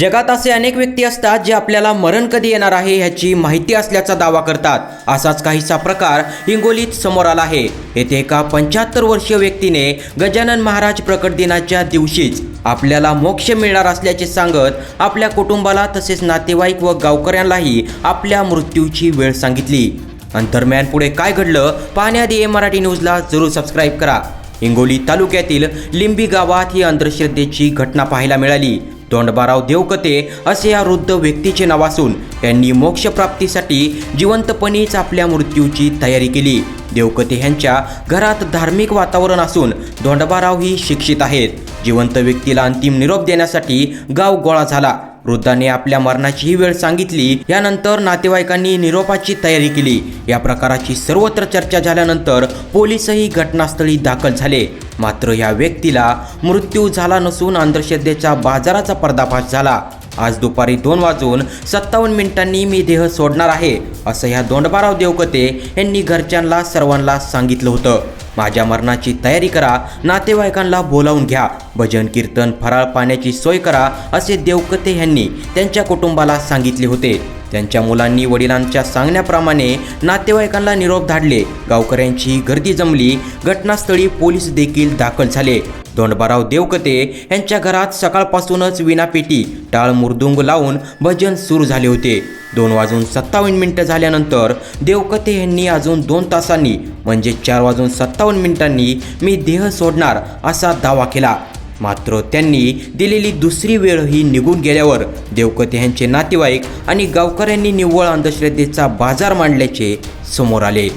जगात असे अनेक व्यक्ती असतात जे आपल्याला मरण कधी येणार आहे ह्याची माहिती असल्याचा दावा करतात. असाच काहीसा प्रकार हिंगोलीत समोर आला आहे. येथे एका पंच्याहत्तर वर्षीय व्यक्तीने गजानन महाराज प्रकट दिनाच्या दिवशीच आपल्याला मोक्ष मिळणार असल्याचे सांगत आपल्या कुटुंबाला तसेच नातेवाईक व गावकऱ्यांनाही आपल्या मृत्यूची वेळ सांगितली. आणि दरम्यान पुढे काय घडलं पाहण्याआधी ए मराठी न्यूजला जरूर सबस्क्राईब करा. हिंगोली तालुक्यातील लिंबी गावात ही अंधश्रद्धेची घटना पाहायला मिळाली. तोंडबाराव देवकते असे या वृद्ध व्यक्तीचे नाव असून त्यांनी मोक्षप्राप्तीसाठी जिवंतपणीच आपल्या मृत्यूची तयारी केली. देवकते यांच्या घरात धार्मिक वातावरण असून दोंडबाराव ही शिक्षित आहेत. जिवंत व्यक्तीला अंतिम निरोप देण्यासाठी गाव गोळा झाला. वृद्धाने आपल्या मरणाचीही वेळ सांगितली. यानंतर नातेवाईकांनी निरोपाची तयारी केली. या प्रकाराची सर्वत्र चर्चा झाल्यानंतर पोलीसही घटनास्थळी दाखल झाले. मात्र या व्यक्तीला मृत्यू झाला नसून अंधश्रद्धेच्या बाजाराचा पर्दाफाश झाला. आज दुपारी दोन वाजून सत्तावन्न मिनिटांनी मी देह सोडणार आहे असं ह्या दोंडबाराव देवकते यांनी घरच्यांना सर्वांना सांगितलं होतं. माझ्या मरणाची तयारी करा नातेवाईकांना बोलावून घ्या भजन कीर्तन फराळ पाण्याची सोय करा असे देवकते यांनी त्यांच्या कुटुंबाला सांगितले होते. त्यांच्या मुलांनी वडिलांच्या सांगण्याप्रमाणे नातेवाईकांना निरोप धाडले. गावकऱ्यांची गर्दी जमली. घटनास्थळी पोलीस देखील दाखल झाले. दोंडबाराव देवकते यांच्या घरात सकाळपासूनच विनापेटी टाळ मुरदुंग लावून भजन सुरू झाले होते. दोन वाजून सत्तावन्न मिनिटं झाल्यानंतर देवकते यांनी अजून दोन तासांनी म्हणजे चार वाजून सत्तावन्न मिनिटांनी मी देह सोडणार असा दावा केला. मात्र त्यांनी दिलेली दुसरी वेळ ही निघून गेल्यावर देवकते यांचे नातेवाईक आणि गावकऱ्यांनी निव्वळ अंधश्रद्धेचा बाजार मांडल्याचे समोर आले.